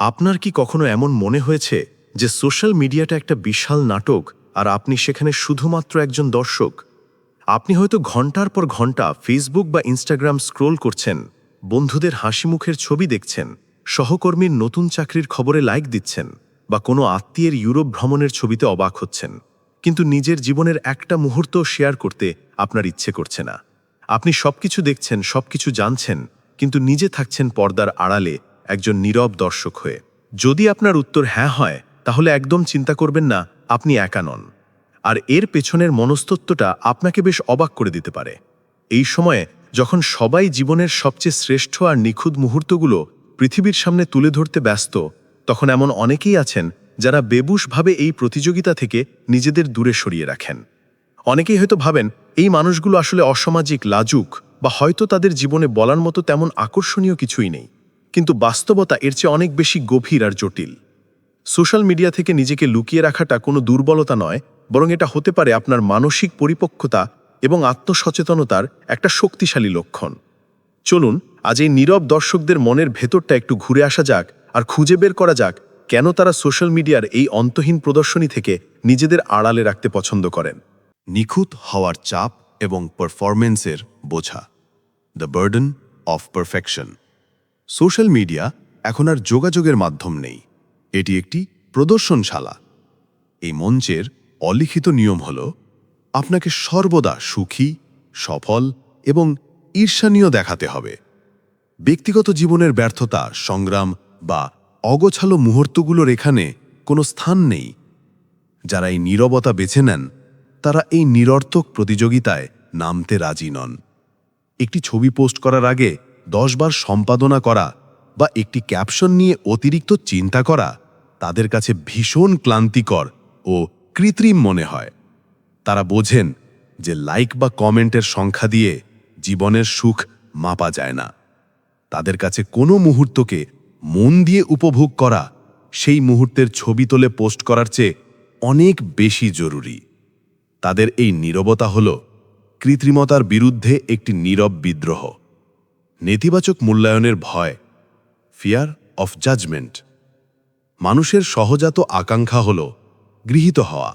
আপনার কি কখনো এমন মনে হয়েছে যে সোশ্যাল মিডিয়াটা একটা বিশাল নাটক আর আপনি সেখানে শুধুমাত্র একজন দর্শক? আপনি হয়তো ঘণ্টার পর ঘণ্টা ফেসবুক বা ইনস্টাগ্রাম স্ক্রোল করছেন, বন্ধুদের হাসি মুখের ছবি দেখছেন, সহকর্মীর নতুন চাকরির খবরে লাইক দিচ্ছেন, বা কোনো আত্মীয়ের ইউরোপ ভ্রমণের ছবিতে অবাক হচ্ছেন। কিন্তু নিজের জীবনের একটা মুহূর্ত শেয়ার করতে আপনার ইচ্ছে করছে না। আপনি সবকিছু দেখছেন, সবকিছু জানছেন, কিন্তু নিজে থাকছেন পর্দার আড়ালে একজন নীরব দর্শক হয়ে। যদি আপনার উত্তর হ্যাঁ হয়, তাহলে একদম চিন্তা করবেন না, আপনি একা নন। আর এর পেছনের মনস্তত্ত্বটা আপনাকে বেশ অবাক করে দিতে পারে। এই সময়ে যখন সবাই জীবনের সবচেয়ে শ্রেষ্ঠ আর নিখুঁত মুহূর্তগুলো পৃথিবীর সামনে তুলে ধরতে ব্যস্ত, তখন এমন অনেকেই আছেন যারা বেবুশভাবে এই প্রতিযোগিতা থেকে নিজেদের দূরে সরিয়ে রাখেন। অনেকেই হয়তো ভাবেন, এই মানুষগুলো আসলে অসামাজিক, লাজুক বা হয়তো তাদের জীবনে বলার মতো তেমন আকর্ষণীয় কিছুই নেই। কিন্তু বাস্তবতা এর চেয়ে অনেক বেশি গভীর আর জটিল। সোশ্যাল মিডিয়া থেকে নিজেকে লুকিয়ে রাখাটা কোনো দুর্বলতা নয়, বরং এটা হতে পারে আপনার মানসিক পরিপক্কতা এবং আত্মসচেতনতার একটা শক্তিশালী লক্ষণ। চলুন, আজ এই নীরব দর্শকদের মনের ভেতরটা একটু ঘুরে আসা যাক আর খুঁজে বের করা যাক কেন তারা সোশ্যাল মিডিয়ার এই অন্তহীন প্রদর্শনী থেকে নিজেদের আড়ালে রাখতে পছন্দ করেন। নিখুঁত হওয়ার চাপ এবং পারফরমেন্সের বোঝা। The burden of perfection social media এখন আর যোগাযোগের মাধ্যম নেই। এটি একটি প্রদর্শনশালা। এই মঞ্চের অলিখিত নিয়ম হল, আপনাকে সর্বদা সুখী, সফল এবং ঈর্ষানীয় দেখাতে হবে। ব্যক্তিগত জীবনের ব্যর্থতা, সংগ্রাম বা অগোছালো মুহূর্তগুলোর এখানে কোনো স্থান নেই। যারা এই নীরবতা বেছে নেন, তারা এই নিরর্থক প্রতিযোগিতায় নামতে রাজি নন। একটি ছবি পোস্ট করার আগে দশবার সম্পাদনা করা বা একটি ক্যাপশন নিয়ে অতিরিক্ত চিন্তা করা তাদের কাছে ভীষণ ক্লান্তিকর ও কৃত্রিম মনে হয়। তারা বোঝেন যে লাইক বা কমেন্টের সংখ্যা দিয়ে জীবনের সুখ মাপা যায় না। তাদের কাছে কোনো মুহূর্তকে মন দিয়ে উপভোগ করা, সেই মুহূর্তের ছবি তোলে পোস্ট করার চেয়ে অনেক বেশি জরুরি। তাদের এই নীরবতা হল কৃত্রিমতার বিরুদ্ধে একটি নীরব বিদ্রোহ। নেতিবাচক মূল্যায়নের ভয় ফিয়ার অফ জাজমেন্ট মানুষের সহজাত আকাঙ্ক্ষা হল গৃহীত হওয়া।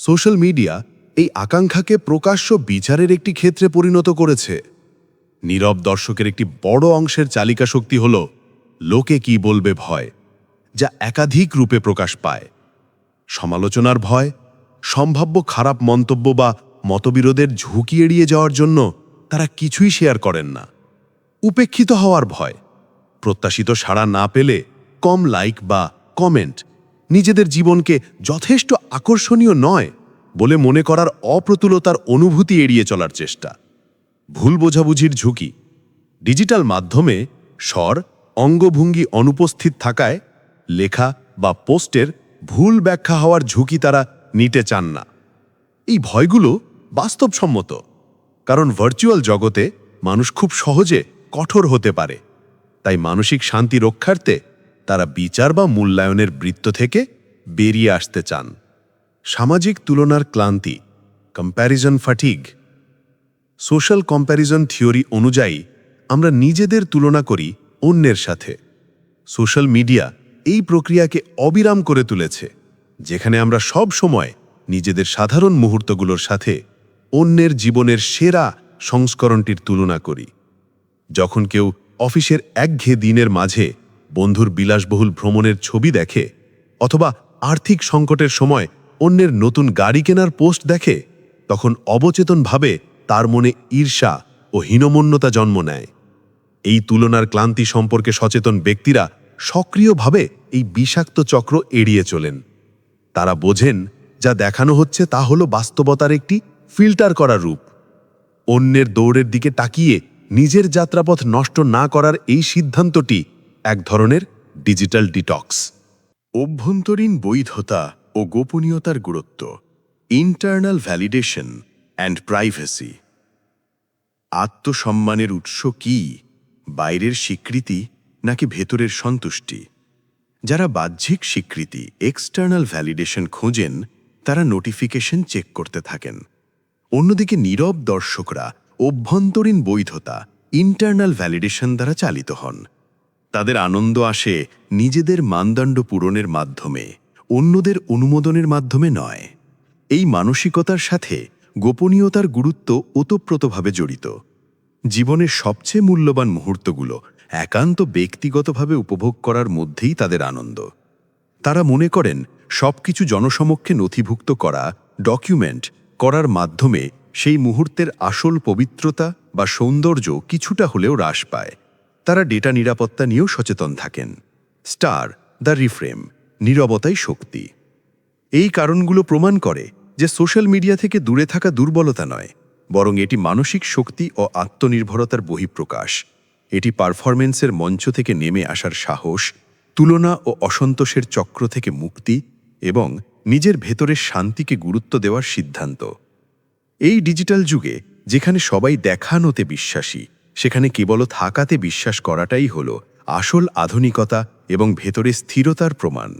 সোশ্যাল মিডিয়া এই আকাঙ্ক্ষাকে প্রকাশ্য বিচারের একটি ক্ষেত্রে পরিণত করেছে। নীরব দর্শকের একটি বড় অংশের চালিকা শক্তি হল লোকে কি বলবে ভয়, যা একাধিক রূপে প্রকাশ পায়। সমালোচনার ভয়, সম্ভাব্য খারাপ মন্তব্য বা মতবিরোধের ঝুঁকি এড়িয়ে যাওয়ার জন্য তারা কিছুই শেয়ার করেন না। উপেক্ষিত হওয়ার ভয়। প্রত্যাশিত সাড়া না পেলে কম লাইক বা কমেন্ট নিজেদের জীবনকে যথেষ্ট আকর্ষণীয় নয় বলে মনে করার অপ্রতুলতার অনুভূতি এড়িয়ে চলার চেষ্টা। ভুল বোঝাবুঝির ঝুঁকি। ডিজিটাল মাধ্যমে স্বর, অঙ্গভঙ্গি অনুপস্থিত থাকায় লেখা বা পোস্টের ভুল ব্যাখ্যা হওয়ার ঝুঁকি তারা নিতে চান না। এই ভয়গুলো বাস্তবসম্মত, কারণ ভার্চুয়াল জগতে মানুষ খুব সহজে কঠোর হতে পারে। তাই মানসিক শান্তি রক্ষার্থে তারা বিচার বা মূল্যায়নের বৃত্ত থেকে বেরিয়ে আসতে চান। সামাজিক তুলনার ক্লান্তি comparison fatigue social comparison theory অনুযায়ী আমরা নিজেদের তুলনা করি অন্যের সাথে। সোশ্যাল মিডিয়া এই প্রক্রিয়াকে অবিরাম করে তুলেছে, যেখানে আমরা সব সময় নিজেদের সাধারণ মুহূর্তগুলোর সাথে অন্যের জীবনের সেরা সংস্করণটির তুলনা করি। যখন কেউ অফিসের একঘেয়ে দিনের মাঝে বন্ধুর বিলাসবহুল ভ্রমণের ছবি দেখে অথবা আর্থিক সংকটের সময় অন্যের নতুন গাড়ি কেনার পোস্ট দেখে, তখন অবচেতনভাবে তার মনে ঈর্ষা ও হীনমন্যতা জন্ম নেয়। এই তুলনার ক্লান্তি সম্পর্কে সচেতন ব্যক্তিরা সক্রিয়ভাবে এই বিষাক্ত চক্র এড়িয়ে চলেন। তারা বোঝেন, যা দেখানো হচ্ছে তা হলো বাস্তবতার একটি ফিল্টার করা রূপ। অন্যের দৌড়ের দিকে তাকিয়ে নিজের যাত্রাপথ নষ্ট না করার এই সিদ্ধান্তটি এক ধরনের ডিজিটাল ডিটক্স। অভ্যন্তরীণ বৈধতা ও গোপনীয়তার গুরুত্ব ইন্টারনাল ভ্যালিডেশন অ্যান্ড প্রাইভেসি আত্মসম্মানের উৎস কি, বাইরের স্বীকৃতি নাকি ভেতরের সন্তুষ্টি? যারা বাহ্যিক স্বীকৃতি এক্সটার্নাল ভ্যালিডেশন খোঁজেন, তারা নোটিফিকেশন চেক করতে থাকেন। অন্যদিকে নীরব দর্শকরা অভ্যন্তরীণ বৈধতা ইন্টারনাল ভ্যালিডেশন দ্বারা চালিত হন। তাদের আনন্দ আসে নিজেদের মানদণ্ড পূরণের মাধ্যমে, অন্যদের অনুমোদনের মাধ্যমে নয়। এই মানসিকতার সাথে গোপনীয়তার গুরুত্ব ওতপ্রোতভাবে জড়িত। জীবনের সবচেয়ে মূল্যবান মুহূর্তগুলো একান্ত ব্যক্তিগতভাবে উপভোগ করার মধ্যেই তাদের আনন্দ। তারা মনে করেন, সবকিছু জনসমক্ষে নথিভুক্ত করা ডকুমেন্ট করার মাধ্যমে সেই মুহূর্তের আসল পবিত্রতা বা সৌন্দর্য কিছুটা হলেও হ্রাস পায়। তারা ডেটা নিরাপত্তা নিয়েও সচেতন থাকেন। স্টার, দ্য রিফ্রেম, নীরবতাই শক্তি। এই কারণগুলো প্রমাণ করে যে সোশ্যাল মিডিয়া থেকে দূরে থাকা দুর্বলতা নয়, বরং এটি মানসিক শক্তি ও আত্মনির্ভরতার বহিঃপ্রকাশ। এটি পারফরমেন্সের মঞ্চ থেকে নেমে আসার সাহস, তুলনা ও অসন্তোষের চক্র থেকে মুক্তি এবং নিজের ভেতরের শান্তিকে গুরুত্ব দেওয়ার সিদ্ধান্ত। এই ডিজিটাল যুগে, যেখানে সবাই দেখানোতে বিশ্বাসী, সেখানে কেবল থাকাতে বিশ্বাস করাটাই হল আসল আধুনিকতা এবং ভেতরে স্থিরতার প্রমাণ।